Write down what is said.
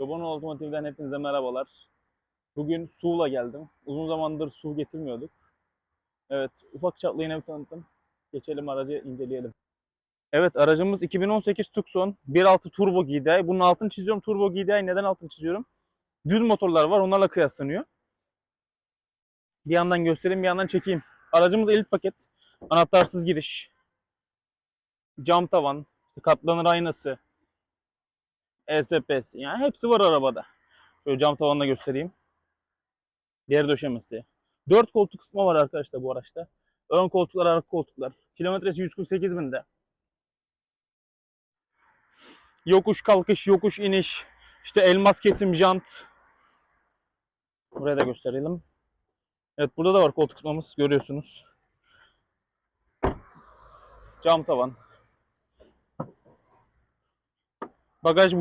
Çoban Otomotiv'den hepinize merhabalar. Bugün Su'la geldim. Uzun zamandır Su getirmiyorduk. Evet, ufak çaplı yine bir tanıtım. Geçelim aracı inceleyelim. Evet, aracımız 2018 Tucson 1.6 Turbo GDI. Bunun altını çiziyorum. Turbo GDI neden altını çiziyorum? Düz motorlar var, onlarla kıyaslanıyor. Bir yandan göstereyim, bir yandan çekeyim. Aracımız elit paket. Anahtarsız giriş. Cam tavan, katlanır aynası, ESP'si. Yani hepsi var arabada. Şöyle cam tavanla göstereyim. Diğer döşemesi. 4 koltuk kısmı var arkadaşlar bu araçta. Ön koltuklar, arka koltuklar. Kilometresi 148 binde. Yokuş kalkış, yokuş iniş. İşte elmas kesim jant. Buraya da gösterelim. Evet burada da var koltuk kısmımız görüyorsunuz. Cam tavan. Bagaj bu